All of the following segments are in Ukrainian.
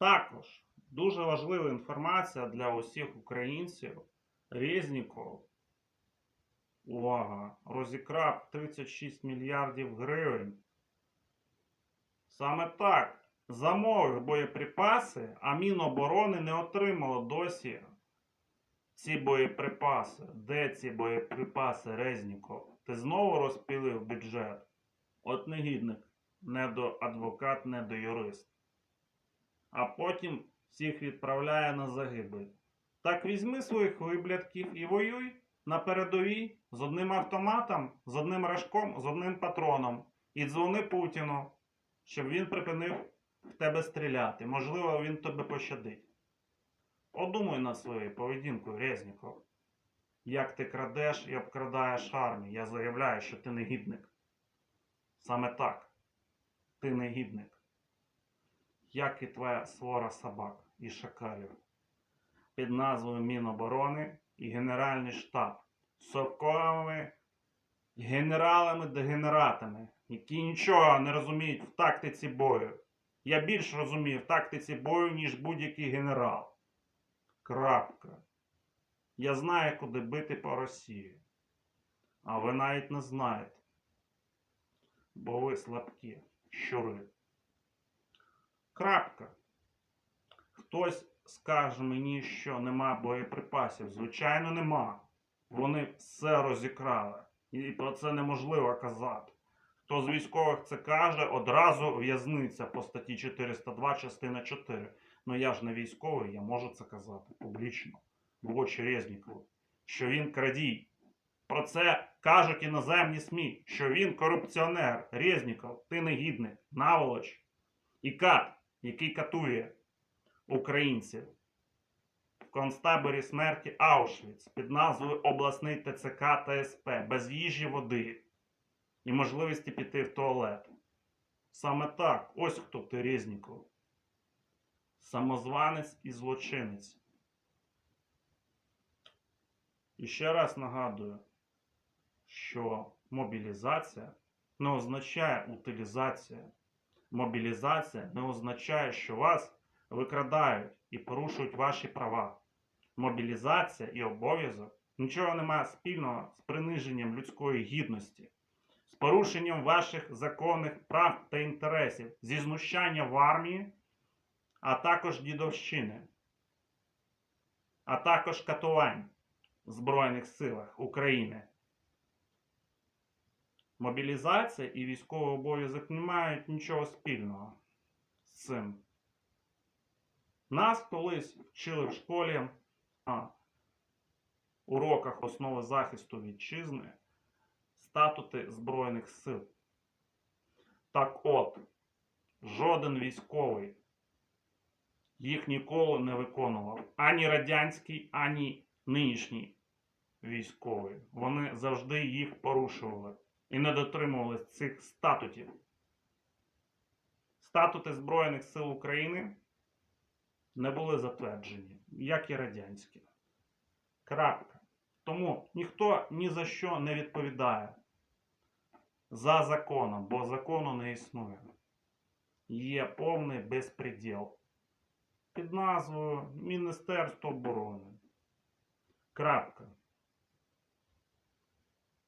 Також дуже важлива інформація для усіх українців. Резніков, увага, розікрав 36 мільярдів гривень. Саме так замовив боєприпаси, а Міноборони не отримало досі ці боєприпаси. Де ці боєприпаси, Резніков? Ти знову розпілив бюджет? От негідник, не до адвокат, не до юрист. А потім всіх відправляє на загибель. Так візьми своїх виблядків і воюй на передовій з одним автоматом, з одним рожком, з одним патроном. І дзвони Путіну, щоб він припинив в тебе стріляти. Можливо, він тебе пощадить. Подумай над своєю поведінкою, Резніков. Як ти крадеш і обкрадаєш армію, я заявляю, що ти негідник. Саме так. Ти негідник. Як і твоя свора собак і шакалів. Під назвою Міноборони і Генеральний штаб з совковими генералами-дегенератами, які нічого не розуміють в тактиці бою. Я більш розумію в тактиці бою, ніж будь-який генерал. Крапка. Я знаю, куди бити по Росії. А ви навіть не знаєте. Бо ви слабкі, щури. Крапка. Хтось скаже мені, що нема боєприпасів. Звичайно, нема. Вони все розікрали. І про це неможливо казати. Хто з військових це каже, одразу в'язниця по статті 402, частина 4. Ну я ж не військовий, я можу це казати публічно. В очі Резнікову. Що він крадій. Про це кажуть іноземні СМІ, що він корупціонер. Резніков, ти негідник, наволоч і кат, який катує українців в концтаборі смерті Аушвіц під назвою Обласний ТЦК та СП без їжі води і можливості піти в туалет. Саме так, ось хто ти Резніков. Самозванець і злочинець. І ще раз нагадую, що мобілізація не означає утилізація. Мобілізація не означає, що вас викрадають і порушують ваші права. Мобілізація і обов'язок нічого не має спільного з приниженням людської гідності, з порушенням ваших законних прав та інтересів, зі знущання в армії, а також дідовщини, а також катувань в Збройних силах України. Мобілізація і військовий обов'язок не мають нічого спільного з цим. Нас колись вчили в школі а, уроках основи захисту вітчизни статути Збройних сил. Так от, жоден військовий їх ніколи не виконував. Ані радянський, ані нинішній військовий. Вони завжди їх порушували і не дотримувалися цих статутів. Статути Збройних сил України не були затверджені, як і радянські. Крапка. Тому ніхто ні за що не відповідає за законом, бо закону не існує. Є повний безпреділ під назвою Міністерство оборони. Крапка.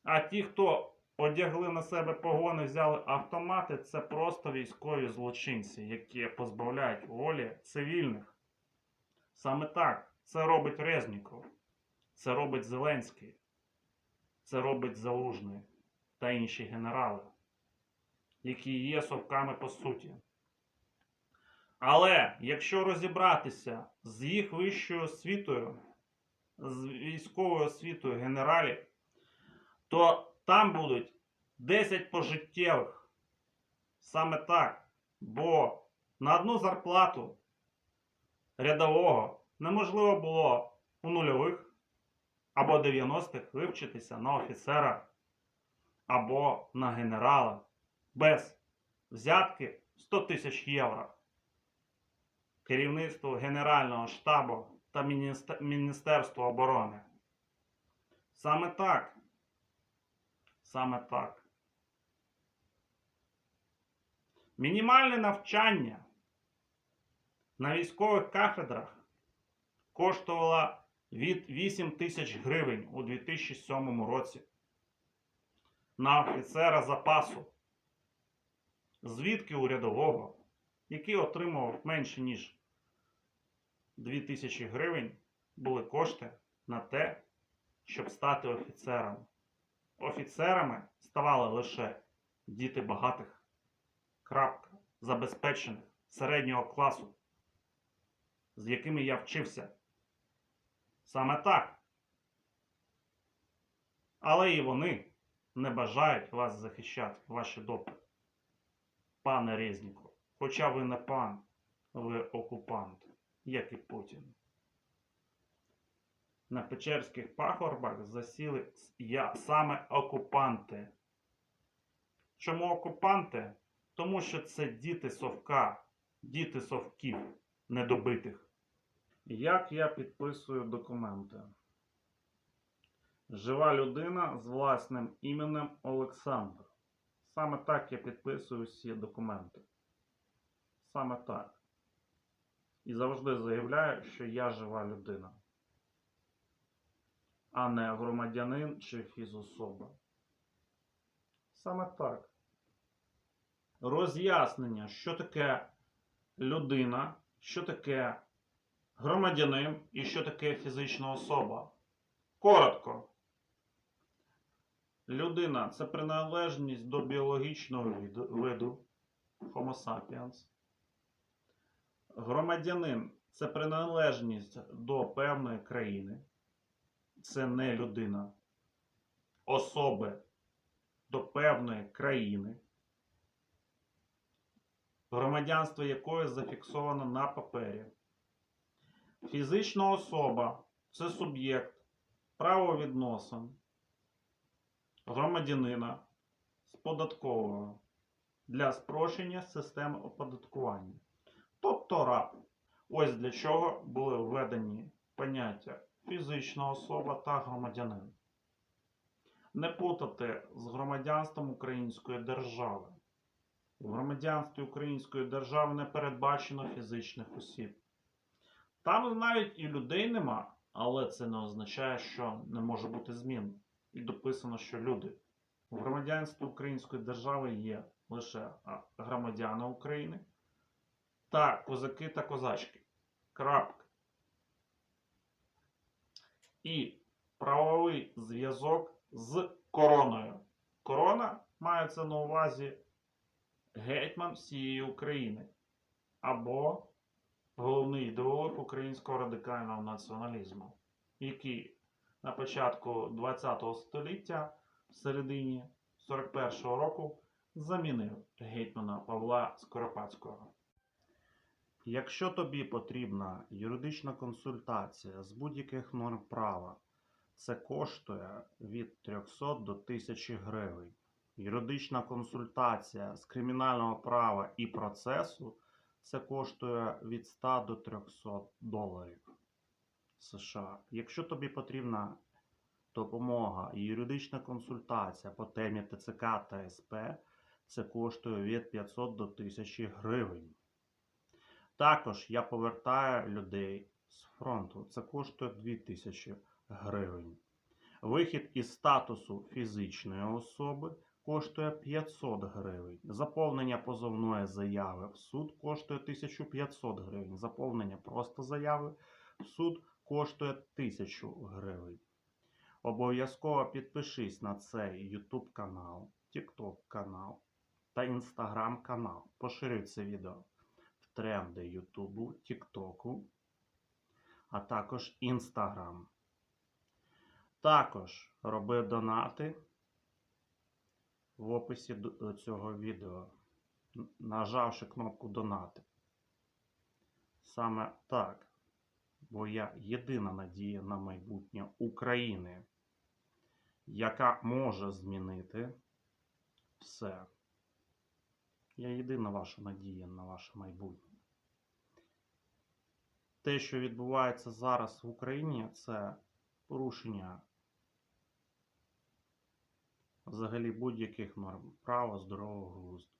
А ті, хто одягли на себе погони, взяли автомати, це просто військові злочинці, які позбавляють волі цивільних. Саме так це робить Резніков, це робить Зеленський, це робить Залужний та інші генерали, які є совками по суті. Але якщо розібратися з їх вищою освітою, з військовою освітою генералів, то там будуть 10 пожиттєвих. Саме так. Бо на одну зарплату рядового неможливо було у нульових або 90-х вивчитися на офіцера або на генерала без взятки 100 тисяч євро. Керівництво Генерального штабу та Міністер- Міністерство оборони. Саме так. Саме так. Мінімальне навчання на військових кафедрах коштувала від 8 тисяч гривень у 2007 році. На офіцера запасу. Звідки у рядового, який отримував менше ніж 2 тисячі гривень, були кошти на те, щоб стати офіцером. Офіцерами ставали лише діти багатих, крапка, забезпечених, середнього класу, з якими я вчився. Саме так. Але і вони не бажають вас захищати, ваші допити. Пане Резніку, хоча ви не пан, ви окупант, як і Путін. На Печерських пагорбах засіли я саме окупанти. Чому окупанти? Тому що це діти совка, діти совків недобитих. Як я підписую документи? Жива людина з власним іменем Олександр. Саме так я підписую всі документи. Саме так. І завжди заявляю, що я жива людина, а не громадянин чи фізособа. Саме так. Роз'яснення, що таке людина, що таке громадянин і що таке фізична особа. Коротко. Людина це приналежність до біологічного виду, Homo sapiens. Громадянин це приналежність до певної країни. Це не людина. Особи до певної країни, громадянство якої зафіксовано на папері. Фізична особа це суб'єкт правовідносин громадянина з податкового для спрощення системи оподаткування. Тобто РАП. Ось для чого були введені поняття фізична особа та громадянин. Не плутати з громадянством Української держави. В громадянстві Української держави не передбачено фізичних осіб. Там навіть і людей нема, але це не означає, що не може бути змін. І дописано, що люди. В громадянстві Української держави є лише громадяни України та козаки та козачки. Крапка. І правовий зв'язок з короною. Корона мається на увазі гетьман всієї України або головний ідеолог українського радикального націоналізму, який на початку ХХ століття, в середині 41-го року, замінив гетьмана Павла Скоропадського. Якщо тобі потрібна юридична консультація з будь-яких норм права, це коштує від 300 до 1000 гривень. Юридична консультація з кримінального права і процесу це коштує від 100 до 300 доларів США. Якщо тобі потрібна допомога і юридична консультація по темі ТЦК та СП, це коштує від 500 до 1000 гривень. Також я повертаю людей з фронту. Це коштує 2000 гривень. Вихід із статусу фізичної особи коштує 500 гривень. Заповнення позовної заяви в суд коштує 1500 гривень. Заповнення просто заяви в суд коштує 1000 гривень. Обов'язково підпишись на цей YouTube канал, TikTok канал та Instagram канал. Поширюй це відео тренди Ютубу, Тіктоку, а також Інстаграм. Також роби донати в описі до цього відео, нажавши кнопку Донати. Саме так, бо я єдина надія на майбутнє України, яка може змінити все. Я єдина ваша надія на ваше майбутнє. Те, що відбувається зараз в Україні, це порушення взагалі будь-яких норм права, здорового глузду.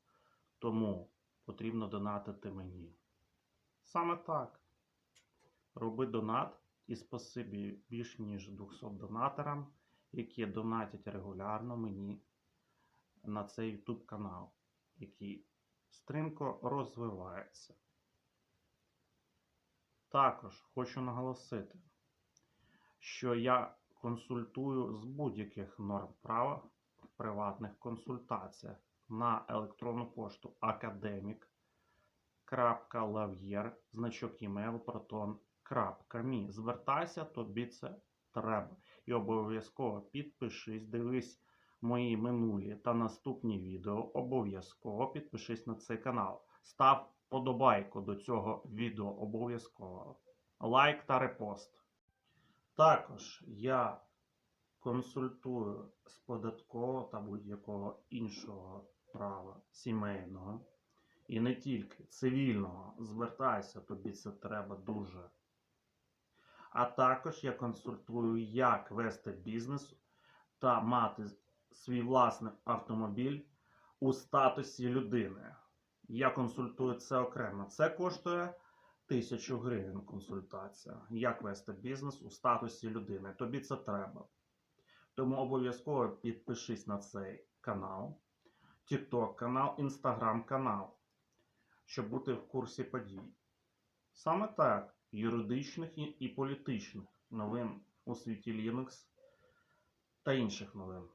Тому потрібно донатити мені. Саме так. Роби донат і спасибі більш ніж 200 донаторам, які донатять регулярно мені на цей YouTube канал, який стрімко розвивається. Також хочу наголосити, що я консультую з будь-яких норм права в приватних консультаціях на електронну пошту академік.лав'єр, значок email proton.me. Звертайся, тобі це треба. І обов'язково підпишись, дивись мої минулі та наступні відео. Обов'язково підпишись на цей канал. Став подобайку до цього відео обов'язково. Лайк та репост. Також я консультую з податкового та будь-якого іншого права сімейного. І не тільки цивільного. Звертайся, тобі це треба дуже. А також я консультую, як вести бізнес та мати свій власний автомобіль у статусі людини. Я консультую це окремо. Це коштує тисячу гривень консультація. Як вести бізнес у статусі людини. Тобі це треба. Тому обов'язково підпишись на цей канал, TikTok канал, Instagram канал, щоб бути в курсі подій. Саме так, юридичних і політичних новин у світі Linux та інших новин.